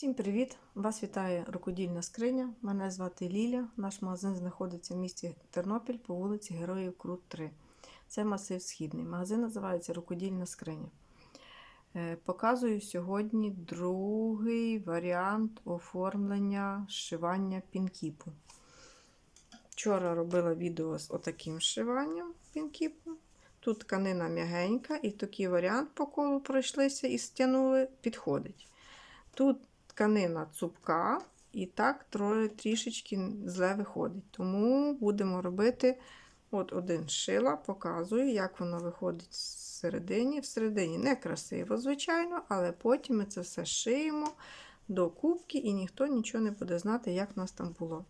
Всім привіт! Вас вітає рукодільна скриня. Мене звати Ліля. Наш магазин знаходиться в місті Тернопіль по вулиці Героїв Крут 3. Це масив Східний. Магазин називається Рукодільна скриня. Е, Показую сьогодні другий варіант оформлення зшивання пінкіпу. Вчора робила відео з отаким зшиванням пінкіпу. Тут тканина м'ягенька, і такий варіант по колу пройшлися і стягнули, підходить. Тут тканина цупка, і так трішечки зле виходить. Тому будемо робити от один шила, показую, як воно виходить всередині. Всередині не красиво, звичайно, але потім ми це все шиємо до кубки, і ніхто нічого не буде знати, як в нас там було.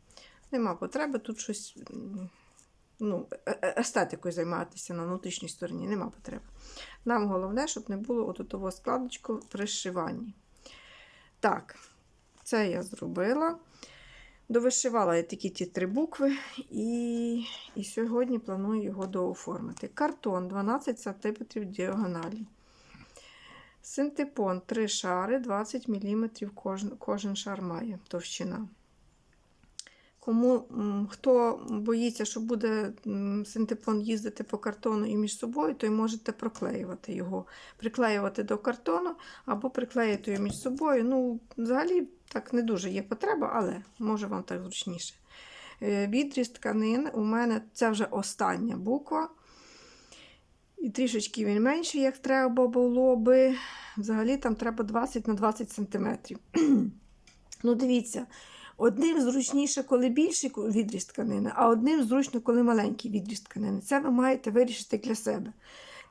Нема потреби тут щось ну, е- е- естетикою займатися на внутрішній стороні, нема потреби. Нам головне, щоб не було того складочку при зшиванні. Так, це я зробила. Довишивала я такі ті три букви, і і сьогодні планую його дооформити. Картон 12 см діагоналі. Синтепон 3 шари, 20 мм кожен, кожен шар має товщина. Кому хто боїться, що буде синтепон їздити по картону і між собою, то й можете проклеювати його, приклеювати до картону або приклеїти його між собою. Ну, взагалі так не дуже є потреба, але може вам так зручніше. Е, Відріз тканин у мене це вже остання буква. І трішечки він менший, як треба було би. Взагалі там треба 20 на 20 см. ну, дивіться. Одним зручніше, коли більший відріз тканини, а одним зручно, коли маленький відріз тканини. Це ви маєте вирішити для себе.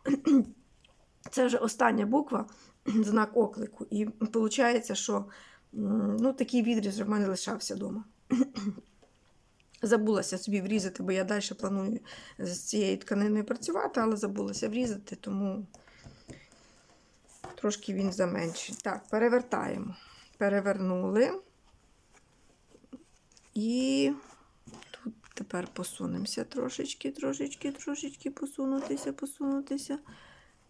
Це вже остання буква, знак оклику. І виходить, що ну, такий відріз в мене лишався вдома. Забулася собі врізати, бо я далі планую з цією тканиною працювати, але забулася врізати, тому трошки він заменший. Так, перевертаємо. Перевернули. І тут тепер посунемося трошечки, трошечки, трошечки посунутися, посунутися.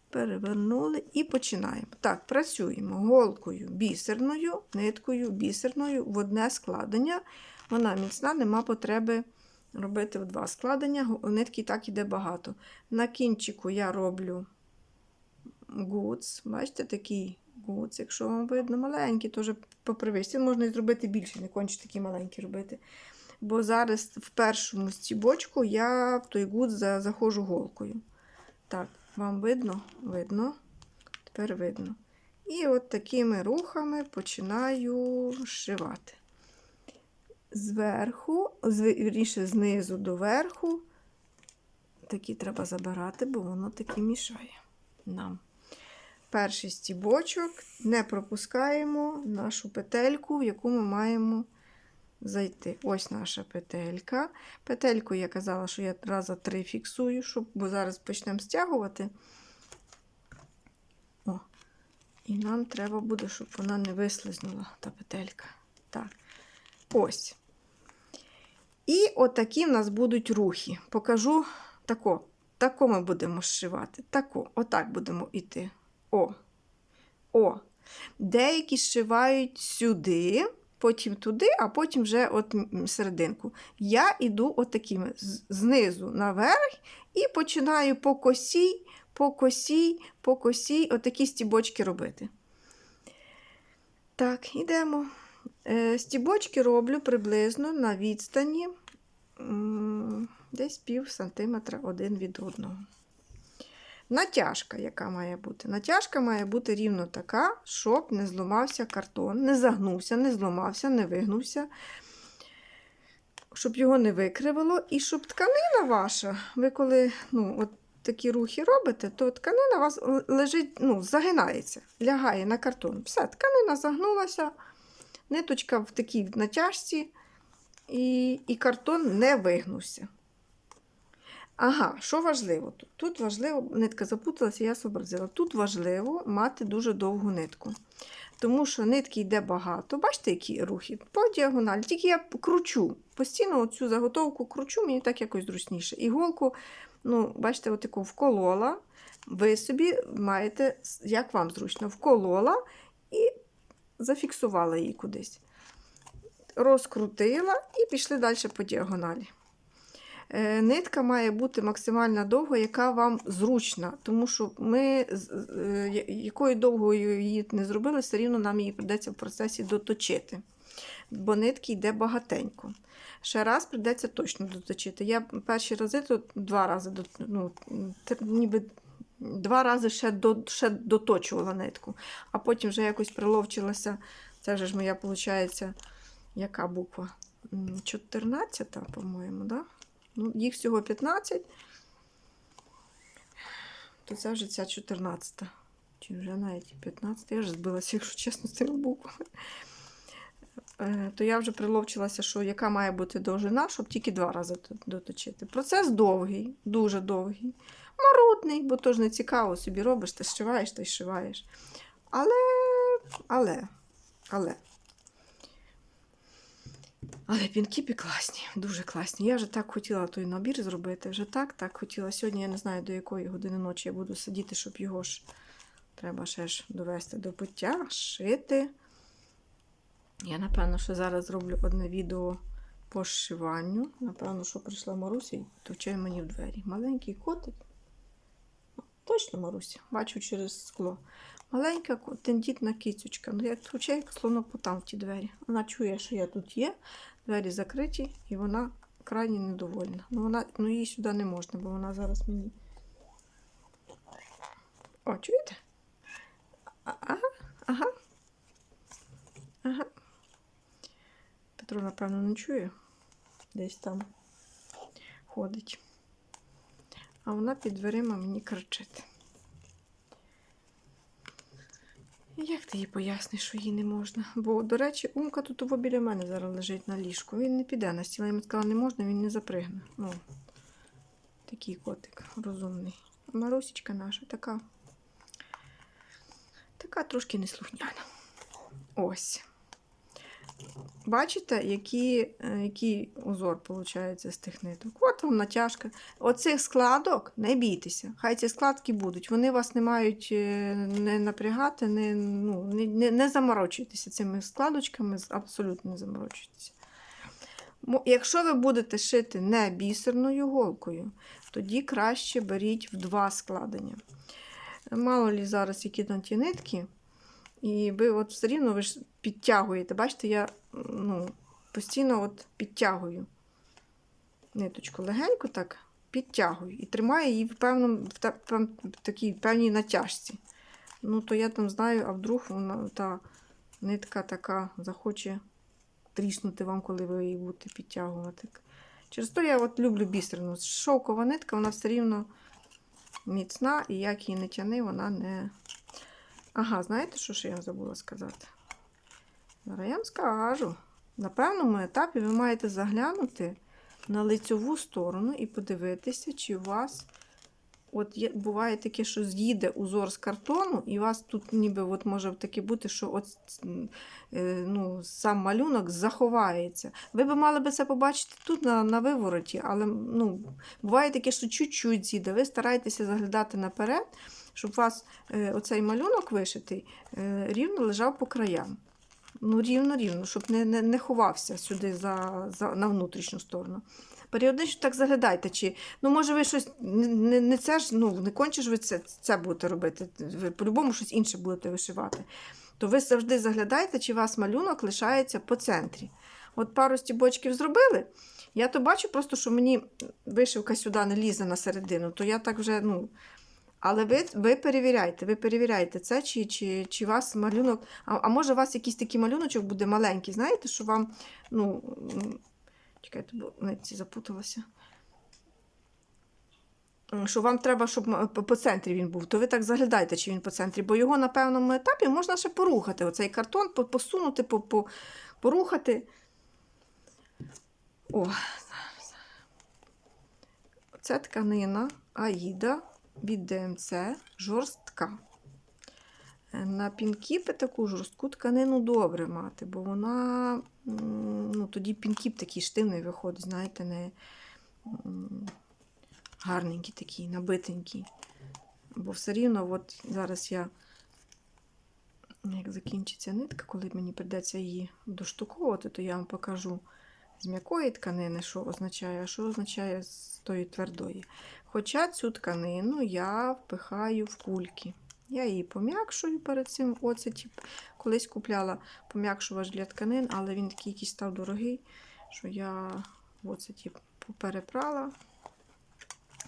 Перевернули і починаємо. Так, працюємо голкою бісерною, ниткою бісерною в одне складення. Вона міцна, нема потреби робити в два складення. Нитки так іде багато. На кінчику я роблю гуц. Бачите, такий гуц, якщо вам видно, маленький, теж по привисті. Можна і зробити більше, не конче такі маленькі робити. Бо зараз в першому стібочку я в той гуц заходжу голкою. Так, вам видно? Видно. Тепер видно. І от такими рухами починаю зшивати. Зверху, вірніше, знизу до верху. Такі треба забирати, бо воно таки мішає нам. Перший стібочок не пропускаємо нашу петельку, в яку ми маємо зайти. Ось наша петелька. Петельку я казала, що я раза три фіксую, щоб, бо зараз почнемо стягувати. О, І нам треба буде, щоб вона не вислизнула, та петелька. Так, ось. І отакі в нас будуть рухи. Покажу тако. Тако ми будемо зшивати. Тако, отак будемо йти. О. О. Деякі зшивають сюди, потім туди, а потім вже от серединку. Я йду отакими знизу наверх і починаю по косій, по косій, по косій, отакі стібочки робити. Так, йдемо. Стібочки роблю приблизно на відстані десь пів сантиметра один від одного. Натяжка, яка має бути? Натяжка має бути рівно така, щоб не зламався картон, не загнувся, не зламався, не вигнувся, щоб його не викривило, і щоб тканина ваша, ви коли ну, от такі рухи робите, то тканина у вас лежить, ну, загинається, лягає на картон. Все, тканина загнулася, ниточка в такій натяжці, і, і картон не вигнувся. Ага, що важливо тут? Важливо, нитка запуталася, я зобразила. Тут важливо мати дуже довгу нитку. Тому що нитки йде багато. Бачите, які рухи? По діагоналі. Тільки я кручу. Постійно цю заготовку кручу, мені так якось зручніше. Іголку, ну, бачите, отаку вколола. Ви собі маєте, як вам зручно, вколола і зафіксувала її кудись. Розкрутила і пішли далі по діагоналі. Е, Нитка має бути максимально довга, яка вам зручна, тому що ми, е, якою довгою її не зробили, все рівно нам її придеться в процесі доточити. Бо нитки йде багатенько. Ще раз прийдеться точно доточити. Я перші рази то два рази ну, ніби два рази ще, до, ще доточувала нитку, а потім вже якось приловчилася. Це вже ж моя, виходить, яка буква? М, 14, по-моєму, да? Ну, їх всього 15, то це вже ця 14. Чи вже навіть 15, я вже збилася, якщо чесно, з тими буквами. Е, То я вже приловчилася, що яка має бути довжина, щоб тільки два рази доточити. Процес довгий, дуже довгий, марудний, бо то ж не цікаво, собі робиш, ти зшиваєш та й зшиваєш. Але, але, але. Але пінкіпі класні, дуже класні. Я вже так хотіла той набір зробити. Вже так, так хотіла. Сьогодні я не знаю, до якої години ночі я буду сидіти, щоб його ж треба ще ж довести до пуття, шити. Я, напевно, що зараз зроблю одне відео по зшиванню. Напевно, що прийшла Маруся і товчає мені в двері. Маленький котик. Точно, Маруся, бачу через скло. Маленька тендітна кицючка. Ну, як товче, як слонопотам в ті двері. Вона чує, що я тут є, двері закриті, і вона крайні недовольна. Ну, вона, ну їй сюди не можна, бо вона зараз мені. О, чуєте? Ага, ага. Ага. Петро, напевно, не чує. Десь там ходить. А вона під дверима мені кричить. Як ти їй поясниш, що їй не можна? Бо, до речі, Умка тут ово біля мене зараз лежить на ліжку. Він не піде на стіл. Я йому сказала, не можна, він не запригне. Ну, такий котик розумний. Марусечка наша така. Така трошки неслухняна. Ось. Бачите, які, е, який узор виходить з тих ниток? От вам натяжка. Оцих складок не бійтеся. Хай ці складки будуть. Вони вас не мають е, не напрягати, не, ну, не, не заморочуйтеся цими складочками, абсолютно не заморочуйтеся. Якщо ви будете шити не бісерною голкою, тоді краще беріть в два складення. Мало лі зараз які там ті нитки, і ви от все рівно ви ж підтягуєте. Бачите, я ну, постійно от підтягую ниточку легенько так підтягую і тримаю її в, певному, в, пев- в такій певній натяжці. Ну, то я там знаю, а вдруг вона та нитка така захоче тріснути вам, коли ви її будете підтягувати. Через то я от люблю бісерну. Шовкова нитка, вона все рівно міцна, і як її не тяни, вона не. Ага, знаєте, що ще я забула сказати? Зараз я вам скажу. На певному етапі ви маєте заглянути на лицьову сторону і подивитися, чи у вас от є, буває таке, що з'їде узор з картону, і у вас тут ніби от може таке бути, що от, е, ну, сам малюнок заховається. Ви б мали би це побачити тут на, на вивороті, але ну, буває таке, що чуть-чуть з'їде. Ви стараєтеся заглядати наперед, щоб у вас е, оцей малюнок вишитий е, рівно лежав по краям. Ну, рівно-рівно, щоб не, не, не ховався сюди за, за, на внутрішню сторону. Періодично так заглядайте, чи ну може ви щось не, не, це ж, ну не конче ви це, це будете робити. Ви по-любому щось інше будете вишивати. То ви завжди заглядайте, чи у вас малюнок лишається по центрі. От пару стібочків зробили. Я то бачу просто, що мені вишивка сюди не лізе на середину, то я так вже, ну. Але ви, ви перевіряйте, ви перевіряйте це, чи, чи, чи вас малюнок. А, а може у вас якийсь такий малюночок буде маленький, знаєте, що вам, ну, чекайте, бо нитці запуталася. Що вам треба, щоб по центрі він був, то ви так заглядайте, чи він по центрі, бо його на певному етапі можна ще порухати. Оцей картон посунути, по- по- порухати. О. Це тканина Аїда від ДМЦ жорстка. Е, На пінкіпи таку жорстку тканину добре мати, бо вона ну, тоді пінкіп такий штивний виходить, знаєте, не гарненький такий, набитенький. Бо все рівно, от зараз я Як закінчиться нитка, коли мені прийдеться її доштуковувати, то я вам покажу з м'якої тканини, що означає, а що означає з тої твердої. Хоча цю тканину я впихаю в кульки. Я її пом'якшую перед цим оцеті. Колись купляла пом'якшувач для тканин, але він такий якийсь став дорогий, що я в оцеті перепрала,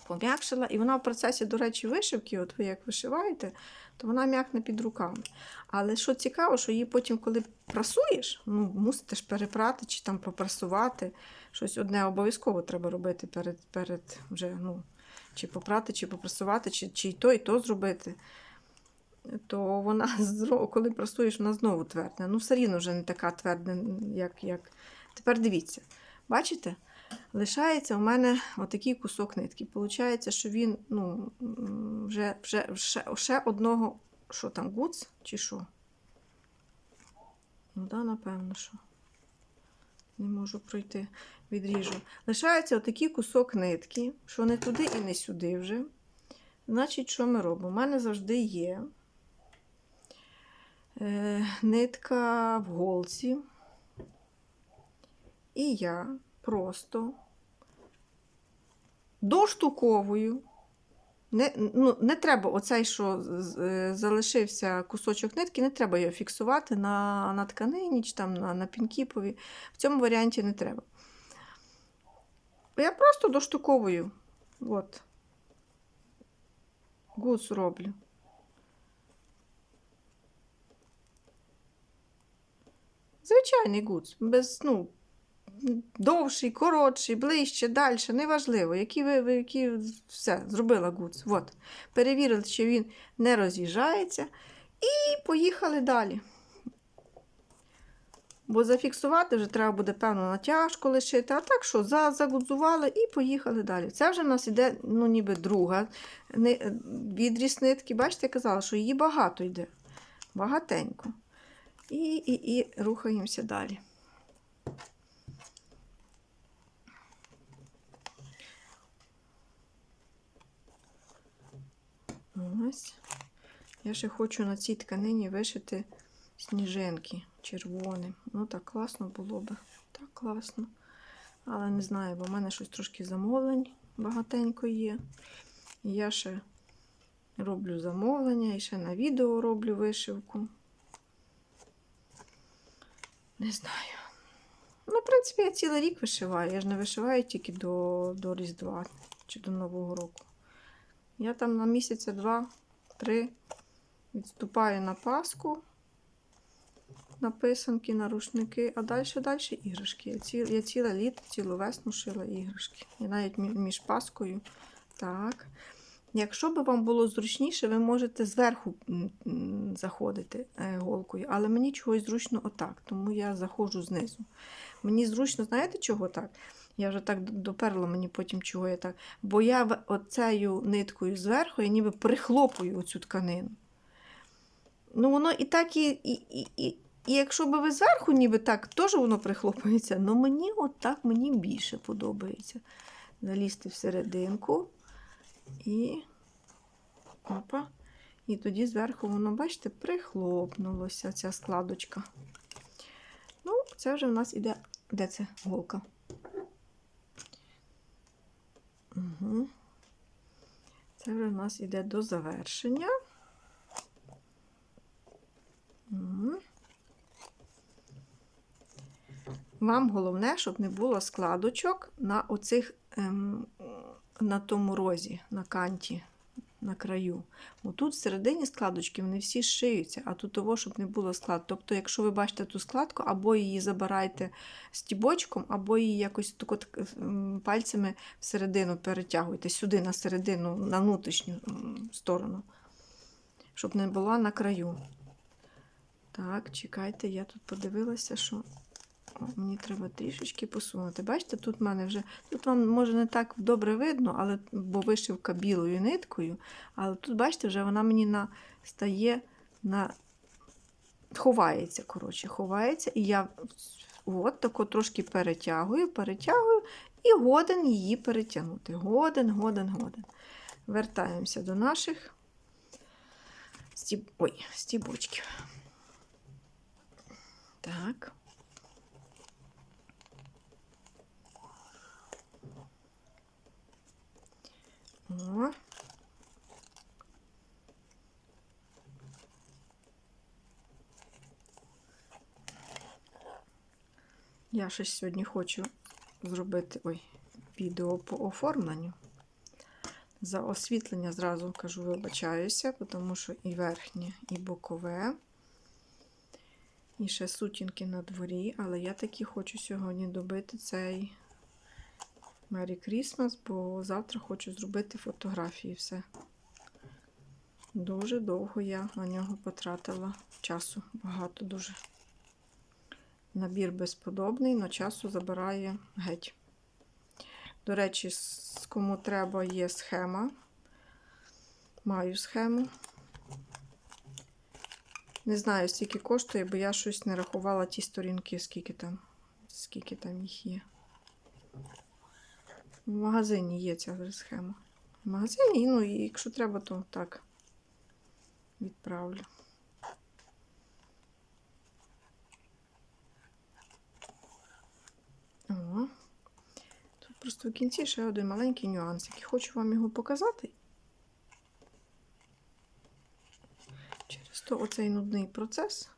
пом'якшила. І вона в процесі, до речі, вишивки, от ви як вишиваєте, то вона м'якне під руками. Але що цікаво, що її потім, коли прасуєш, ну, мусите ж перепрати чи там попрасувати. Щось одне обов'язково треба робити перед, перед вже, ну, чи попрати, чи попрасувати, чи, чи і то, і то зробити. То вона, коли прасуєш, вона знову твердна. Ну, все рівно вже не така тверда, як. як... Тепер дивіться, бачите? Лишається у мене отакий кусок нитки. Получається, що він ну, вже, вже ще, ще одного, що там, гуц чи що? Ну, да, напевно, що. Не можу пройти, відріжу. Лишається отакий кусок нитки, що не туди і не сюди вже. Значить, що ми робимо? У мене завжди є е, нитка в голці. І я просто доштуковую. Не, ну, не треба оцей, що е, залишився кусочок нитки, не треба його фіксувати на, на тканині чи там на, на пінкіпові. В цьому варіанті не треба. Я просто доштуковую. От. Гуц роблю. Звичайний гуц. Без, ну, довший, коротший, ближче, далі, неважливо, які ви, які все, зробила гуц. От. Перевірили, що він не роз'їжджається, і поїхали далі. Бо зафіксувати вже треба буде певно натяжку лишити, а так що, загудзували і поїхали далі. Це вже в нас іде, ну, ніби друга відріз нитки. Бачите, я казала, що її багато йде. Багатенько. І, і, і рухаємося далі. Ось. Я ще хочу на цій тканині вишити сніжинки червоним. Ну, так класно було би. Так класно. Але не знаю, бо в мене щось трошки замовлень багатенько є. І я ще роблю замовлення і ще на відео роблю вишивку. Не знаю. Ну, в принципі, я цілий рік вишиваю. Я ж не вишиваю тільки до, до Різдва чи до Нового року. Я там на місяця два-три відступаю на Пасху, на писанки, на рушники, а далі далі іграшки. Я, ці, я ціле літо, цілу весну шила іграшки. І навіть між Паскою. Так. Якщо би вам було зручніше, ви можете зверху заходити е, голкою, але мені чогось зручно отак, тому я заходжу знизу. Мені зручно, знаєте, чого так? Я вже так доперла мені потім, чого я так. Бо я оцею ниткою зверху я ніби прихлопую оцю тканину. Ну, воно і так, і, і, і, і, і якщо би ви зверху ніби так, теж воно прихлопується, але мені отак мені більше подобається. Залізти всерединку і. Опа. І тоді зверху воно, бачите, прихлопнулося ця складочка. Ну, це вже в нас іде. Де це голка? Угу. Це вже в нас йде до завершення. Угу. Вам головне, щоб не було складочок на оцих ем, на тому розі, на канті, на краю. Отут всередині складочки вони всі шиються, а тут того, щоб не було склад. Тобто, якщо ви бачите ту складку, або її забираєте стібочком, або її якось так, ем, пальцями всередину перетягуєте, сюди на середину, на внутрішню сторону, щоб не була на краю. Так, чекайте, я тут подивилася, що мені треба трішечки посунути. Бачите, тут в мене вже, тут вам може не так добре видно, але, бо вишивка білою ниткою, але тут, бачите, вже вона мені на, стає на. Ховається, коротше, ховається, і я от тако трошки перетягую, перетягую і годен її перетягнути. Годен, годен, годен. Вертаємося до наших стіб... Ой, стібочків. Так. О. Я ще сьогодні хочу зробити ой, відео по оформленню. За освітлення зразу кажу, вибачаюся, тому що і верхнє, і бокове, і ще сутінки на дворі, але я таки хочу сьогодні добити цей Merry Christmas, бо завтра хочу зробити фотографії все. Дуже довго я на нього потратила часу, багато дуже. Набір безподобний, але часу забирає геть. До речі, кому треба, є схема. Маю схему. Не знаю, скільки коштує, бо я щось не рахувала ті сторінки, скільки там, скільки там їх є. В магазині є ця схема. В магазині, ну і якщо треба, то так відправлю. О. Тут просто в кінці ще один маленький нюанс, який хочу вам його показати. Через то оцей нудний процес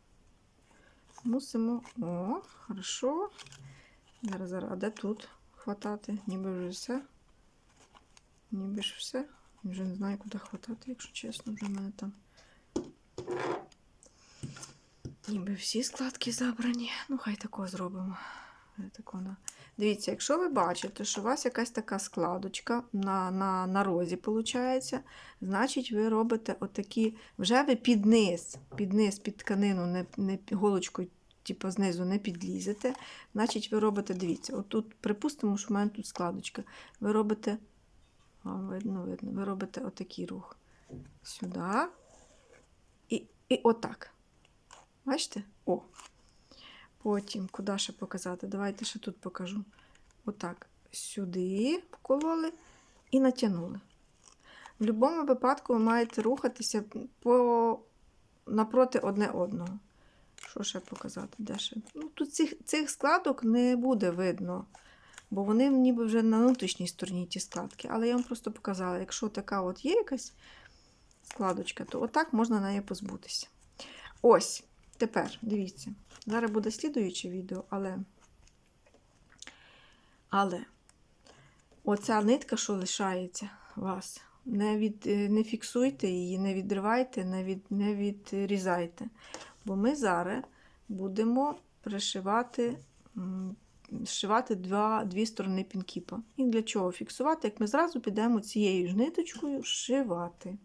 мусимо. О, хорошо. Зараз, зараз, а де тут хватати? Ніби вже все. Ніби ж все. Вже не знаю, куди хватати, якщо чесно, вже в мене там. Ніби всі складки забрані. Ну, хай такого зробимо. Дивіться, якщо ви бачите, що у вас якась така складочка на, на, на розі, виходить, значить ви робите отакі, вже ви під низ, під низ, під тканину, не, не голочкою, типу, знизу не підлізете. Значить, ви робите, дивіться, отут, припустимо, що в мене тут складочка. Ви робите, а, видно, видно, ви робите отакий рух. Сюди. І, і отак. Бачите? О. Потім, куди ще показати? Давайте ще тут покажу. Отак. Сюди вкололи і натягнули. В будь-якому випадку ви маєте рухатися по... напроти одне одного. Що ще показати? Де ще? Ну, тут цих, цих складок не буде видно, бо вони ніби вже на внутрішній стороні ті складки. Але я вам просто показала, якщо така от є якась складочка, то отак можна неї позбутися. Ось, тепер, дивіться. Зараз буде слідуюче відео, але. Але оця нитка, що лишається вас, не, від, не фіксуйте її, не відривайте, не, від, не відрізайте. Бо ми зараз будемо пришивати, зшивати дві сторони пінкіпа. І для чого фіксувати, як ми зразу підемо цією ж ниточкою зшивати.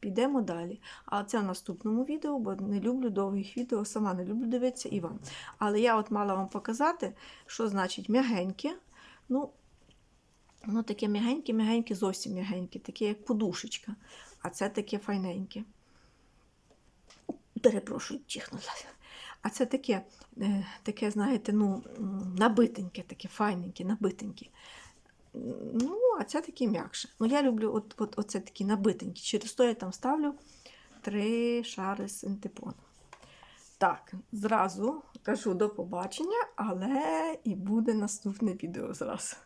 Підемо далі. А це в наступному відео, бо не люблю довгих відео, сама не люблю дивитися і вам. Але я от мала вам показати, що значить м'ягеньке. Ну, воно таке м'ягеньке, м'ягеньке, зовсім м'ягеньке, таке як подушечка. А це таке файненьке. Перепрошую, чихнула. А це таке, е, таке, знаєте, ну, набитеньке, таке файненьке, набитеньке. Ну, а це такі м'якше. Ну, я люблю от, от, оце такі набитенькі. Через то я там ставлю три шари синтепону. Так, зразу кажу до побачення, але і буде наступне відео зразу.